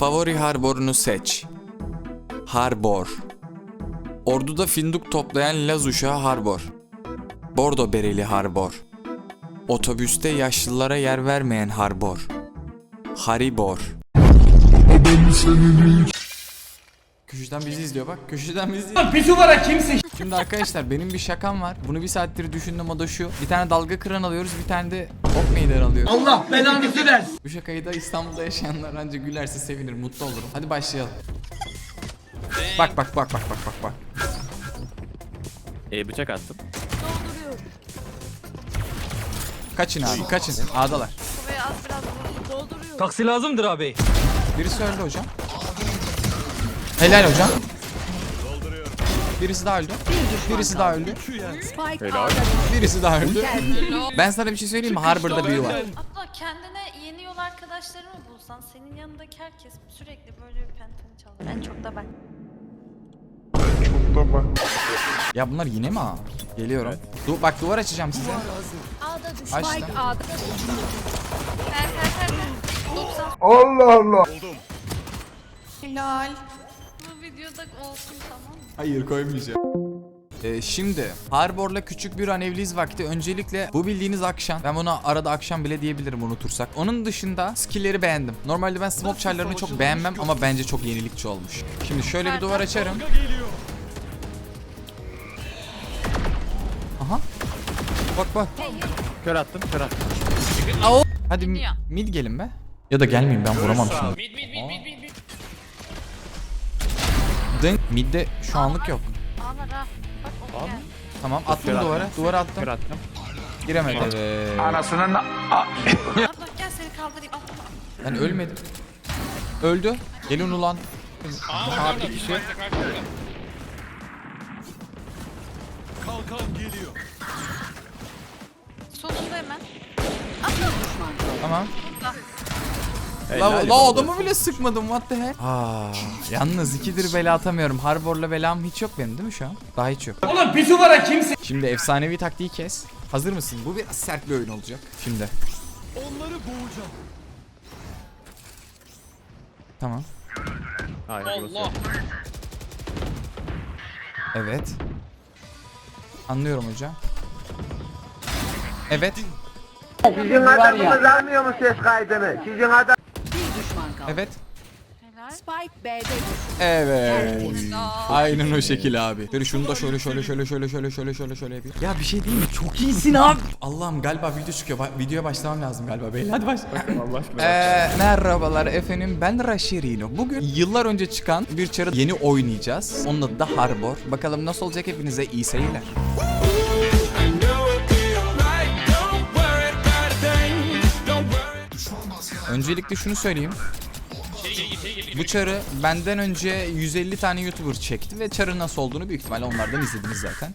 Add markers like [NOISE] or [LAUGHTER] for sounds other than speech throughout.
Favori harborunu seç. Harbor. Orduda finduk toplayan Laz uşağı Harbor. Bordo bereli Harbor. Otobüste yaşlılara yer vermeyen Harbor. Haribor. Köşeden bizi izliyor bak. Köşeden bizi izliyor. Pisuvara kimsin? Şimdi arkadaşlar benim bir şakam var. Bunu bir saattir düşündüm o da şu. Bir tane dalga kıran alıyoruz, bir tane de ok meydan alıyoruz. Allah belanızı versin. Bu şakayı da İstanbul'da yaşayanlar ancak gülerse sevinir, mutlu olurum. Hadi başlayalım. Bak bak bak bak bak bak bak. E bıçak attım. Kaçın abi, kaçın. A'dalar. Ve az biraz dolduruyor. Taksi lazımdır abi. Birisi öldü hocam. Helal hocam. Birisi daha öldü. Birisi daha öldü. Helal. Birisi daha öldü. Ben sana bir şey söyleyeyim mi? Harbor'da büyü var. Abla kendine yeni yol arkadaşları mı bulsan senin yanındaki herkes sürekli böyle bir pentoni çalıyor. En çok da ben. Ya bunlar yine mi A? Geliyorum. Du bak duvar açacağım size. Açtım. A'da. Her her her her. 90. Helal. Videoda olsun tamam mı? Hayır koymayacağım. Ee, şimdi Harbor'la küçük bir an evliyiz vakti. Öncelikle bu bildiğiniz akşam. Ben buna arada akşam bile diyebilirim unutursak. Onun dışında skill'leri beğendim. Normalde ben smoke çarlarını çok beğenmem ama bence çok yenilikçi olmuş. Şimdi şöyle bir duvar açarım. Aha. Bak bak. Kör attım, kör attım. Hadi Gidiyor. mid gelin be. Ya da gelmeyin ben vuramam şunu. Dın. Midde şu anlık yok. Bak o geldi. Tamam attım Kör attım. duvara. Duvara attım. Kör attım. Giremedi. Evet. Abla gel seni kaldırayım. Abla. Ben ölmedim. Öldü. Gelin ulan. Abi bir kişi. Solunda hemen. Tamam. Helal La, la adamı bile sıkmadım what the heck. Aa, yalnız ikidir bela atamıyorum. Harbor'la belam hiç yok benim değil mi şu an? Daha hiç yok. Oğlum pisuvara kimsin? Şimdi efsanevi taktiği kes. Hazır mısın? Bu biraz sert bir oyun olacak. Şimdi. Onları boğacağım. Tamam. Hayır, burası. Evet. Anlıyorum hocam. Evet. Sizin adamınız almıyor mu ses kaydını? Sizin adam Evet. Spike B'de. Evet. Aynen o şekil abi. Dur şunu da şöyle şöyle şöyle şöyle şöyle şöyle şöyle şöyle yapayım. Ya bir şey değil mi? Çok iyisin abi. Allah'ım galiba video çıkıyor. Ba- videoya başlamam lazım galiba beyler. Hadi başla. [CLEARS THROAT] Allah aşkına. Ee, merhabalar efendim ben Raşirino. Bugün yıllar önce çıkan bir çarı yeni oynayacağız. Onun adı da Harbor. Bakalım nasıl olacak hepinize iyi seyirler. Öncelikle şunu söyleyeyim. Bu çarı benden önce 150 tane YouTuber çekti ve çarın nasıl olduğunu büyük ihtimalle onlardan izlediniz zaten.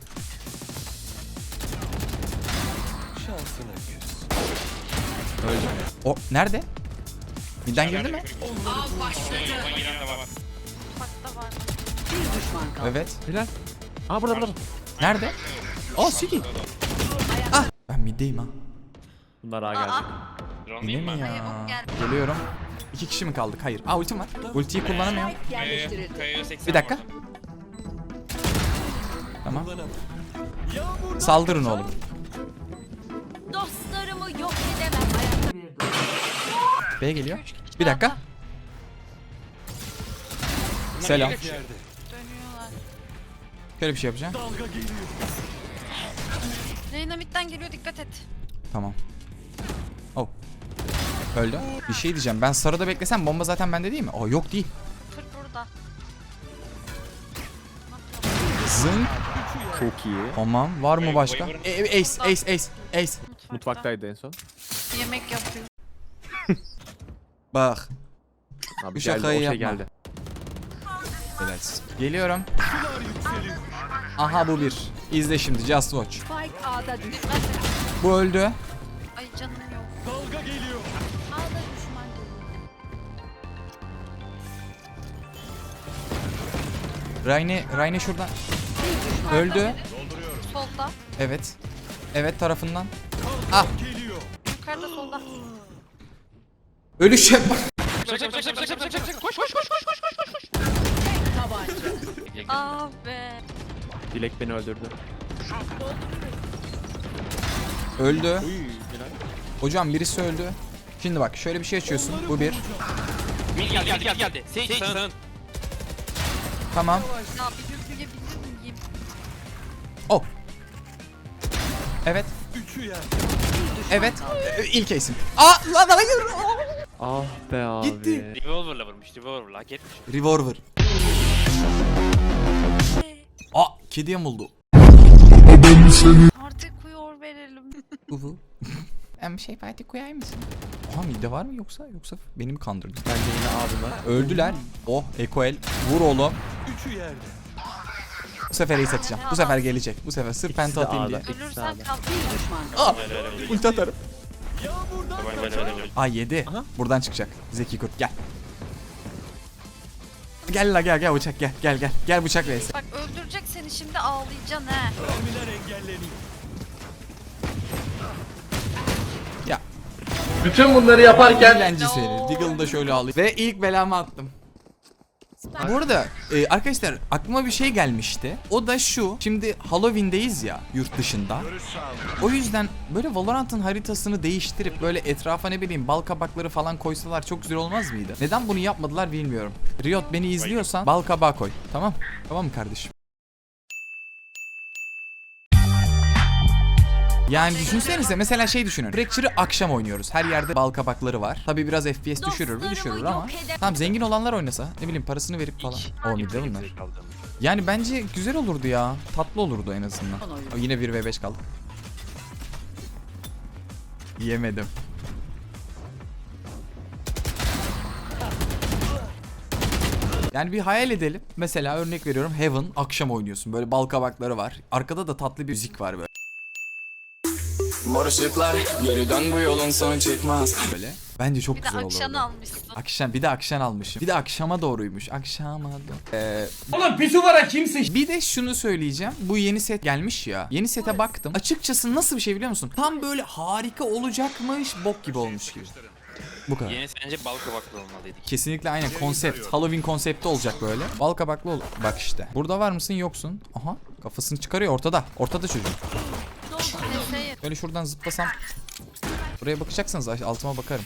Öldü. O nerede? Midden girdi mi? Mutfakta var. Bir düşman kaldı. Evet. Helal. Aa burada burada. Nerede? Aa City. Ah ben middeyim ha. Bunlar A geldi. Yine mi ya? Geliyorum. İki kişi mi kaldık? Hayır. Aa ultim var. Ultiyi kullanamıyorum. Bir dakika. Tamam. Saldırın oğlum. Dostlarımı yok edemem. B geliyor. Bir dakika. Selam. Dönüyorlar. Şöyle bir şey yapacağım. Reynamitten geliyor dikkat et. Tamam. Öldü. Bir şey diyeceğim. Ben sarıda beklesem bomba zaten bende değil mi? Aa yok değil. Kır burada. Zın. Çok iyi. Tamam. Var mı başka? E, e, ace, ace, ace, ace. Mutfakta. Mutfaktaydı en son. Yemek yapıyor. Bak. Abi Bu geldi, şakayı o şey yapma. geldi. Evet. Geliyorum. Aha bu bir. İzle şimdi just watch. Spike A'da düştü. Dikkat et. Bu öldü. Ay canım yok. Dalga geliyor. Rayne, Rayne şuradan. Öldü. Solda. Evet. Evet tarafından. Geliyor. Yukarıda solda. Ölüşe bak. Tabanca. Ah be. Dilek beni öldürdü. Öldü. Hocam birisi öldü. Şimdi bak şöyle bir şey açıyorsun. Bu bir. Mil geldi geldi geldi. geldi. Sage sağın. Tamam. Ya bir yürüyebilir miyim? Oh. Evet. Üçü yer. Evet. Ee, İlk isim. Aa lan hayır. Ah be abi. Gitti. Revolver'la vurmuş. Revolver'la hak etmiş. Revolver. Aa kedi yamuldu. Artık uyur verelim. Uhu. [LAUGHS] Em şey Fatih koyar mısın? Aha mide var mı yoksa yoksa beni mi kandırdın? Bence yine abiler. Öldüler. Oh Ekoel. Vur oğlum. Üçü yerde. Bu sefer iyi satacağım. Bu sefer gelecek. Bu sefer sırf penta atayım diye. Ölürsen. Bir düşman. Aa! Ulti atarım. Aa yedi. Buradan çıkacak. Zeki kurt gel. Gel la gel gel bıçak gel gel gel. Gel bıçak vs. Bak öldürecek seni şimdi ağlayacaksın he. mermiler engelleniyor. Bütün bunları yaparken eğlence seni. Deagle'ı da şöyle alayım. Ve ilk belamı attım. Bu arada e, arkadaşlar aklıma bir şey gelmişti. O da şu. Şimdi Halloween'deyiz ya yurt dışında. O yüzden böyle Valorant'ın haritasını değiştirip böyle etrafa ne bileyim bal kabakları falan koysalar çok güzel olmaz mıydı? Neden bunu yapmadılar bilmiyorum. Riot beni izliyorsan bal kabağı koy. Tamam? Tamam mı kardeşim? Yani düşünsenize mesela şey düşünün. Fracture'ı akşam oynuyoruz. Her yerde bal kabakları var. Tabi biraz FPS düşürür mü düşürür ama. Tamam zengin olanlar oynasa. Ne bileyim parasını verip falan. O mide bunlar. Yani bence güzel olurdu ya. Tatlı olurdu en azından. O, yine 1v5 kaldı. Yemedim. Yani bir hayal edelim. Mesela örnek veriyorum Heaven akşam oynuyorsun. Böyle bal kabakları var. Arkada da tatlı bir müzik var böyle. Mor ışıklar geriden bu yolun sonu çıkmaz. Böyle. Bence çok Bir de güzel akşam olurdu. almışsın. Akşam bir de akşam almışım. Bir de akşama doğruymuş. Akşama doğru. Ee, Oğlum pisuvara kimsin? bir de şunu söyleyeceğim. Bu yeni set gelmiş ya. Yeni sete baktım. Açıkçası nasıl bir şey biliyor musun? Tam böyle harika olacakmış, bok gibi olmuş gibi. Bu kadar. Yeni sence bal kabaklı olmalıydı. Kesinlikle aynen konsept. Halloween konsepti olacak böyle. Bal kabaklı ol. Bak işte. Burada var mısın yoksun. Aha kafasını çıkarıyor ortada. Ortada çocuk. Böyle şuradan zıplasam. Buraya bakacaksanız altıma bakarım.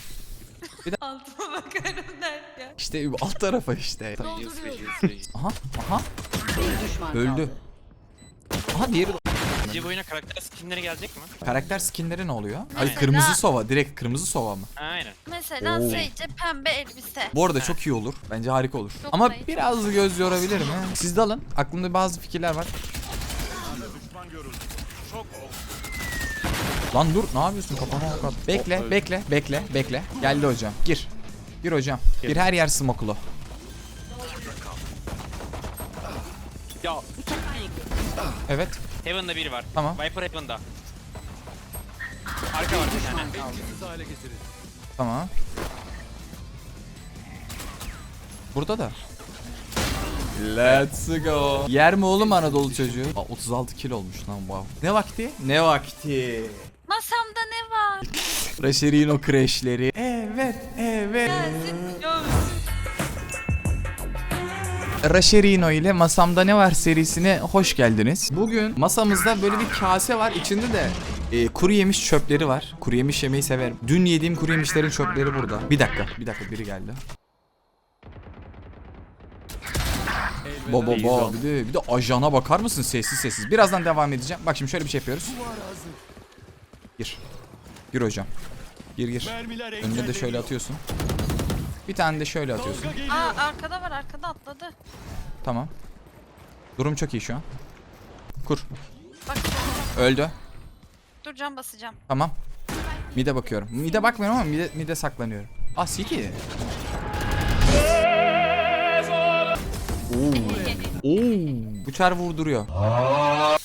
[LAUGHS] altıma bakarım derken. İşte alt tarafa işte. Aha aha Bir düşman öldü. kaldı. Aha diğeri de- Bence bu oyuna karakter skinleri gelecek mi? Karakter skinleri ne oluyor? Ay Mesela- kırmızı sova. Direkt kırmızı sova mı? Aynen. Mesela Oo. Sage'e pembe elbise. Bu arada çok iyi olur. Bence harika olur. Çok Ama zayıf. biraz göz yorabilir mi? Siz de alın. Aklımda bazı fikirler var. Lan dur ne yapıyorsun kafama ok at. Bekle bekle bekle bekle. Geldi hocam. Gir. Gir hocam. Gir her yer smokulu. Ya Evet. Heaven'da biri var. Tamam. Viper Heaven'da. Arka var bir tane. Tamam. Burada da. Let's go. Yer mi oğlum Anadolu çocuğu? Aa, 36 kilo olmuş lan wow. Ne vakti? Ne vakti? Masamda ne var? Raşerino crashleri. Evet, evet. Gelsin. Raşerino ile Masamda Ne Var serisine hoş geldiniz. Bugün masamızda böyle bir kase var. İçinde de e, kuru yemiş çöpleri var. Kuru yemiş yemeyi severim. Dün yediğim kuru yemişlerin çöpleri burada. Bir dakika, bir dakika biri geldi. Bo bo bo bir de, bir de ajana bakar mısın sessiz sessiz. Birazdan devam edeceğim. Bak şimdi şöyle bir şey yapıyoruz. Gir. Gir hocam. Gir gir. Önüne de şöyle atıyorsun. Bir tane de şöyle atıyorsun. Aa arkada var arkada atladı. Tamam. Durum çok iyi şu an. Kur. Bak Öldü. dur cam basacağım. Tamam. Mide bakıyorum. Mide bakmıyorum ama mide, mide saklanıyorum. Ah City. Oo. Oo. Bıçar vurduruyor.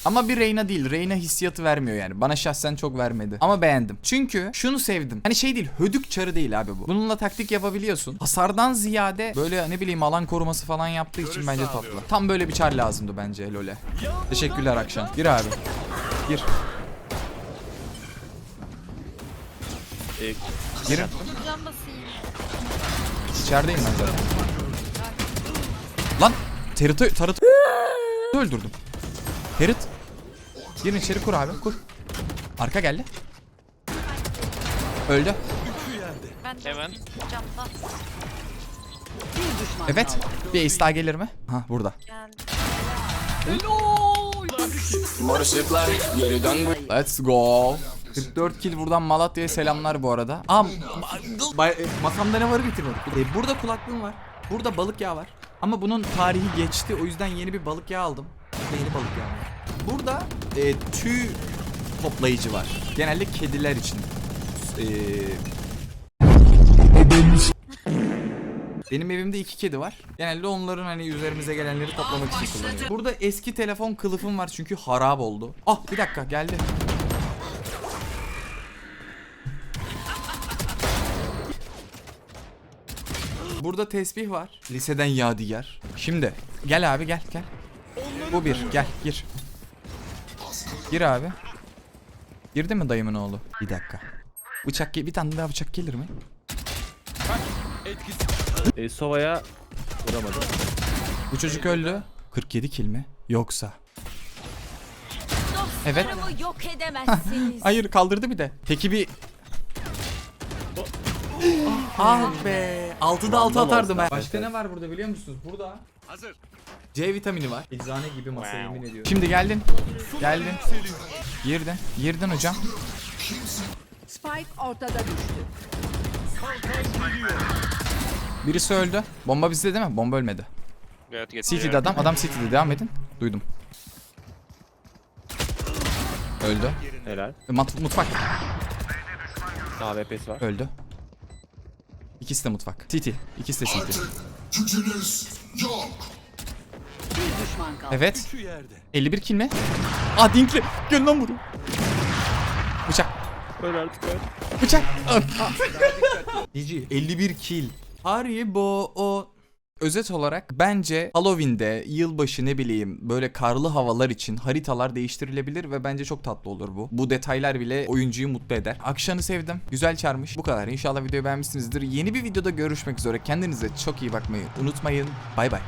Ama bir Reyna değil. Reyna hissiyatı vermiyor yani. Bana şahsen çok vermedi. Ama beğendim. Çünkü şunu sevdim. Hani şey değil. Hödük çarı değil abi bu. Bununla taktik yapabiliyorsun. Hasardan ziyade böyle ne bileyim alan koruması falan yaptığı için bence tatlı. Tam böyle bir çar lazımdı bence LoL'e. Teşekkürler Akşam. Gir abi. Gir. Girin. İçerideyim ben zaten. Terit'i Tarıt öldürdüm. Terit. Girin içeri kur abi kur. Arka geldi. Öldü. Ben de Hemen. camda Bir düşman Evet. kaldı. Bir ace daha gelir mi? Ha burada. geldi. Let's go. 44 kill buradan Malatya'ya selamlar bu arada. E, masamda ne var bitirmedik. E, burada kulaklığım var. Burada balık yağı var. Ama bunun tarihi geçti. O yüzden yeni bir balık yağı aldım. Burada yeni balık yağı var. Burada e, tüy toplayıcı var. Genelde kediler için. E, benim evimde iki kedi var. Genelde onların hani üzerimize gelenleri toplamak için kullanıyorum. Burada eski telefon kılıfım var çünkü harap oldu. Ah bir dakika geldi. Burada tesbih var. Liseden yadigar. Şimdi gel abi gel gel. Bu bir gel gir. Gir abi. Girdi mi dayımın oğlu? Bir dakika. Bıçak bir tane daha bıçak gelir mi? E, Sova'ya vuramadım. Bu çocuk öldü. 47 kill mi? Yoksa. Evet. Yok edemezsiniz. Hayır kaldırdı bir de. Peki bir... ah be. 6'da 6 atardım ben. Başka ne var burada biliyor musunuz? Burada Hazır. C vitamini var. Eczane gibi masa yemin ediyorum. Şimdi geldin. Geldin. Girdin. Girdin hocam. Spike ortada düştü. Birisi öldü. Bomba bizde değil mi? Bomba ölmedi. Getiriyor. CT'de adam. Adam CT'de. Devam edin. Duydum. Öldü. Helal. Mat- mutfak. AWP'si var. Öldü. İkisi de mutfak. CT. İkisi de CT. Bir düşman kaldı. Evet. Şu yerde. 51 kill mi? Aa Dinkli. Gel lan buraya. Bıçak. Öl artık öl. Bıçak. GG. [LAUGHS] 51 kill. Haribo o Özet olarak bence Halloween'de, yılbaşı ne bileyim böyle karlı havalar için haritalar değiştirilebilir ve bence çok tatlı olur bu. Bu detaylar bile oyuncuyu mutlu eder. Akşamı sevdim. Güzel çarmış. Bu kadar. İnşallah videoyu beğenmişsinizdir. Yeni bir videoda görüşmek üzere. Kendinize çok iyi bakmayı unutmayın. Bay bay.